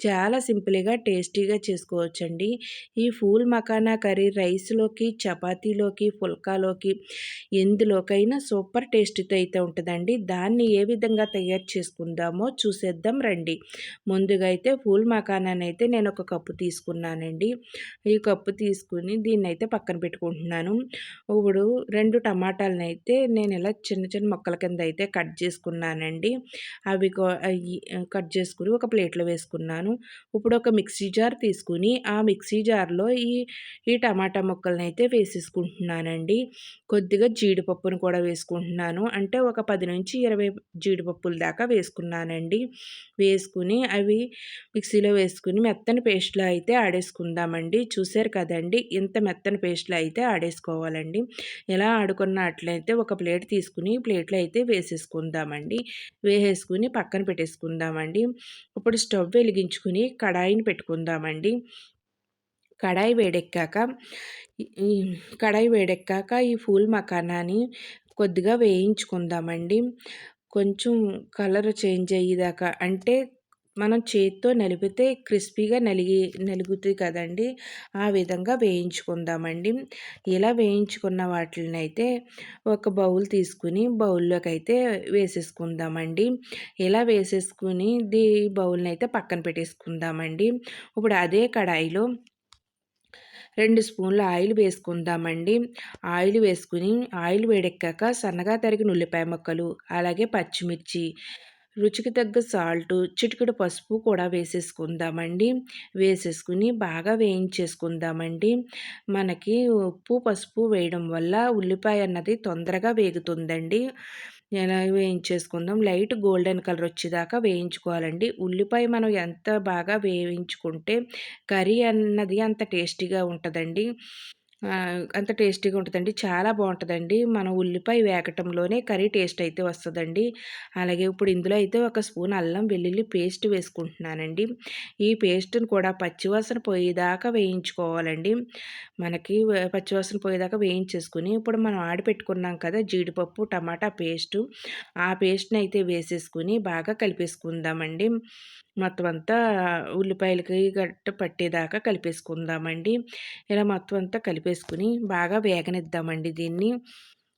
చాలా సింపుల్గా టేస్టీగా చేసుకోవచ్చండి. ఈ ఫూల్ మకానా కర్రీ రైస్లోకి చపాతీలోకి ఫుల్కాలోకి ఎందులోకైనా సూపర్ టేస్టీతో అయితే ఉంటుందండి. దాన్ని ఏ విధంగా తయారు చేసుకుందామో చూసేద్దాం రండి. ముందుగా అయితే ఫూల్ మకానాని అయితే నేను ఒక కప్పు తీసుకున్నానండి. ఈ కప్పు తీసుకుని దీన్ని అయితే పక్కన పెట్టుకుంటున్నాను. ఇప్పుడు రెండు టమాటాలను అయితే నేను ఇలా చిన్న చిన్న మొక్కల కింద అయితే కట్ చేసుకున్నానండి. అవి కట్ చేసుకుని ఒక ప్లేట్లో వేసుకున్నాను. ఇప్పుడు ఒక మిక్సీ జార్ తీసుకుని ఆ మిక్సీ జార్లో ఈ ఈ టమాటా ముక్కలను అయితే వేసేసుకుంటున్నానండి. కొద్దిగా జీడిపప్పును కూడా వేసుకుంటున్నాను. అంటే ఒక పది నుంచి ఇరవై జీడిపప్పుల దాకా వేసుకున్నానండి. వేసుకుని అవి మిక్సీలో వేసుకుని మెత్తని పేస్ట్లో అయితే ఆడేసుకుందామండి. చూసారు కదండి ఇంత మెత్తని పేస్ట్లో అయితే ఆడేసుకోవాలండి. ఎలా ఆడుకున్నట్లయితే ఒక ప్లేట్ తీసుకుని ప్లేట్లో అయితే వేసేసుకుందామండి. వేసేసుకుని పక్కన పెట్టేసుకుందామండి. ఇప్పుడు స్టవ్ వెలిగించుకుని కడాయిని పెట్టుకుందామండి. కడాయి వేడెక్కాక కడాయి వేడెక్కాక ఈ ఫూల్ మకానాని కొద్దిగా వేయించుకుందామండి. కొంచెం కలర్ చేంజ్ అయ్యేదాకా అంటే మనం చేతితో నలిపితే క్రిస్పీగా నలిగి నలుగుతుంది కదండి. ఆ విధంగా వేయించుకుందామండి. ఇలా వేయించుకున్న వాటిని అయితే ఒక బౌల్ తీసుకుని బౌల్లోకి అయితే వేసేసుకుందామండి. ఇలా వేసేసుకుని దీ బౌల్ని అయితే పక్కన పెట్టేసుకుందామండి. ఇప్పుడు అదే కడాయిలో రెండు స్పూన్ల ఆయిల్ వేసుకుందామండి. ఆయిల్ వేసుకుని ఆయిల్ వేడెక్కాక సన్నగా తరిగిన ఉల్లిపాయ ముక్కలు అలాగే పచ్చిమిర్చి రుచికి తగ్గ సాల్ట్ చిటికెడు పసుపు కూడా వేసేసుకుందామండి. వేసేసుకుని బాగా వేయించేసుకుందామండి. మనకి ఉప్పు పసుపు వేయడం వల్ల ఉల్లిపాయ అన్నది తొందరగా వేగుతుందండి. ఎలా వేయించేసుకుందాం? లైట్ గోల్డెన్ కలర్ వచ్చేదాకా వేయించుకోవాలండి. ఉల్లిపాయ మనం ఎంత బాగా వేయించుకుంటే కర్రీ అన్నది అంత టేస్టీగా ఉంటుందండి. అంత టేస్టీగా ఉంటుందండి. చాలా బాగుంటుందండి మన ఉల్లిపాయ వేగటంలోనే కర్రీ టేస్ట్ అయితే వస్తుందండి. అలాగే ఇప్పుడు ఇందులో అయితే ఒక స్పూన్ అల్లం వెల్లుల్లి పేస్ట్ వేసుకుంటున్నానండి. ఈ పేస్ట్ని కూడా పచ్చివాసన పోయేదాకా వేయించుకోవాలండి. మనకి పచ్చివాసన పోయేదాకా వేయించేసుకుని ఇప్పుడు మనం ఆడిపెట్టుకున్నాం కదా జీడిపప్పు టమాటా పేస్టు. ఆ పేస్ట్ని అయితే వేసేసుకుని బాగా కలిపేసుకుందామండి. మొత్తం అంతా ఉల్లిపాయలకి గట్ట పట్టేదాకా కలిపేసుకుందామండి. ఇలా మొత్తం అంతా కలిపేసుకుని బాగా వేగనిద్దామండి దీన్ని.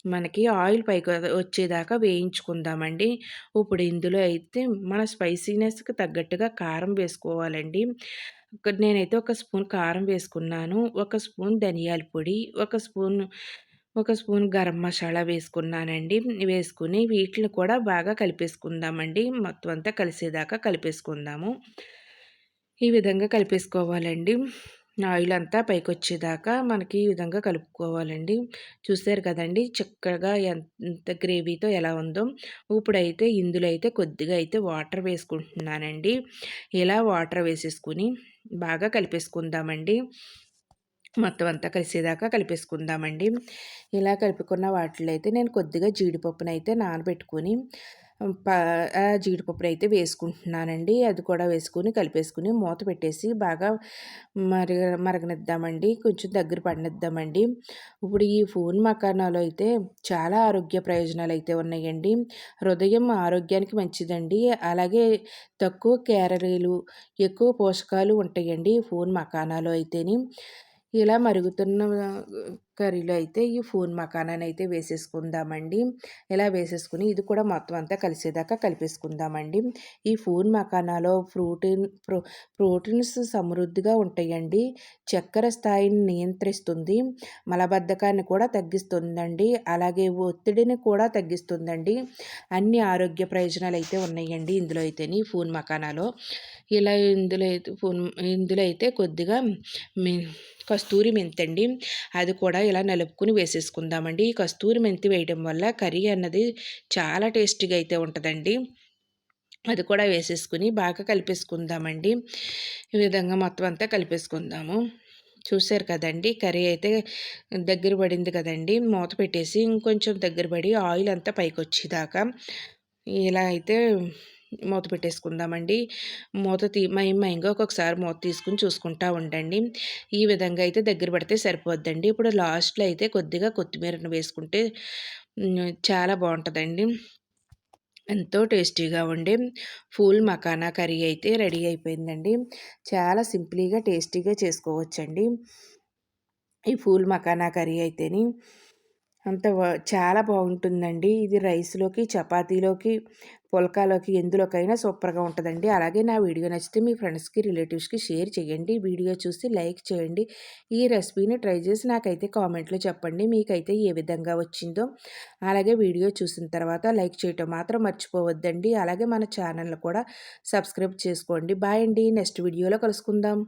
మనకి ఆయిల్ పైకి వచ్చేదాకా వేయించుకుందామండి. ఇప్పుడు ఇందులో అయితే మన స్పైసీనెస్కి తగ్గట్టుగా కారం వేసుకోవాలండి. నేనైతే ఒక స్పూన్ కారం వేసుకున్నాను. ఒక స్పూన్ ధనియాల పొడి ఒక స్పూన్ ఒక స్పూన్ గరం మసాలా వేసుకున్నానండి. వేసుకుని వీటిని కూడా బాగా కలిపేసుకుందామండి. మొత్తం అంతా కలిసేదాకా కలిపేసుకుందాము. ఈ విధంగా కలిపేసుకోవాలండి. ఆయిల్ అంతా పైకి వచ్చేదాకా మనకి ఈ విధంగా కలుపుకోవాలండి. చూసారు కదండి చక్కగా ఎంత గ్రేవీతో ఎలా ఉందో. ఇప్పుడైతే ఇందులో అయితే కొద్దిగా అయితే వాటర్ వేసుకుంటున్నానండి. ఇలా వాటర్ వేసేసుకుని బాగా కలిపేసుకుందామండి. మొత్తం అంతా కలిసేదాకా కలిపేసుకుందామండి. ఇలా కలుపుకున్న వాటిలో అయితే నేను కొద్దిగా జీడిపప్పునైతే అయితే నానబెట్టుకొని జీడిపప్పును అయితే వేసుకుంటున్నానండి. అది కూడా వేసుకుని కలిపేసుకుని మూత పెట్టేసి బాగా మరగ మరగనిద్దామండి. కొంచెం దగ్గర పడినిద్దామండి. ఇప్పుడు ఈ ఫోన్ మకానాలో అయితే చాలా ఆరోగ్య ప్రయోజనాలు అయితే ఉన్నాయండి. హృదయం ఆరోగ్యానికి మంచిదండి. అలాగే తక్కువ క్యాలరీలు ఎక్కువ పోషకాలు ఉంటాయండి ఫోన్ మకానాలో అయితేని. ఇలా మరుగుతున్న కర్రీలో అయితే ఈ ఫోన్ మకానాన్ని అయితే వేసేసుకుందామండి. ఇలా వేసేసుకుని? ఇది కూడా మొత్తం అంతా కలిసేదాకా కలిపేసుకుందామండి. ఈ ఫోన్ మకానాలో ప్రోటీన్ ప్రో ప్రోటీన్స్ సమృద్ధిగా ఉంటాయండి. చక్కెర స్థాయిని నియంత్రిస్తుంది. మలబద్ధకాన్ని కూడా తగ్గిస్తుందండి. అలాగే ఒత్తిడిని కూడా తగ్గిస్తుందండి. అన్ని ఆరోగ్య ప్రయోజనాలు అయితే ఉన్నాయండి ఇందులో అయితే ఈ ఫోన్ మకానాలో ఇలా ఇందులో అయితే ఫోన్ ఇందులో అయితే కొద్దిగా కస్తూరి మెంతండి. అది కూడా ఇలా నలుపుకుని వేసేసుకుందామండి. ఈ కస్తూరి మెంతి వేయడం వల్ల కర్రీ అన్నది చాలా టేస్టీగా అయితే ఉంటుందండి. అది కూడా వేసేసుకుని బాగా కలిపేసుకుందామండి. ఈ విధంగా మొత్తం అంతా కలిపేసుకుందాము. చూశారు కదండి కర్రీ అయితే దగ్గర పడింది కదండి. మూత పెట్టేసి ఇంకొంచెం దగ్గర పడి ఆయిల్ అంతా పైకి వచ్చేదాకా ఇలా అయితే మూత పెట్టేసుకుందామండి. మూత తీ మయంగా ఒక్కొక్కసారి మూత తీసుకుని చూసుకుంటా ఉండండి. ఈ విధంగా అయితే దగ్గర పడితే సరిపోద్దండి. ఇప్పుడు లాస్ట్లో అయితే కొద్దిగా కొత్తిమీరను వేసుకుంటే చాలా బాగుంటుందండి. ఎంతో టేస్టీగా ఉండే ఫూల్ మకానా కర్రీ అయితే రెడీ అయిపోయిందండి. చాలా సింపుల్గా టేస్టీగా చేసుకోవచ్చండి. ఈ ఫూల్ మకానా కర్రీ అయితేని అంత చాలా బాగుంటుందండి. ఇది రైస్లోకి చపాతీలోకి పుల్కాలోకి ఎందులోకైనా సూపర్గా ఉంటుందండి. అలాగే నా వీడియో నచ్చితే మీ ఫ్రెండ్స్కి రిలేటివ్స్కి షేర్ చేయండి. వీడియో చూసి లైక్ చేయండి. ఈ రెసిపీని ట్రై చేసి నాకైతే కామెంట్లో చెప్పండి. మీకైతే ఏ విధంగా వచ్చిందో. అలాగే వీడియో చూసిన తర్వాత లైక్ చేయటం మాత్రం మర్చిపోవద్దండి. అలాగే మన ఛానల్ కూడా సబ్స్క్రైబ్ చేసుకోండి. బాయ్ అండి. నెక్స్ట్ వీడియోలో కలుసుకుందాం.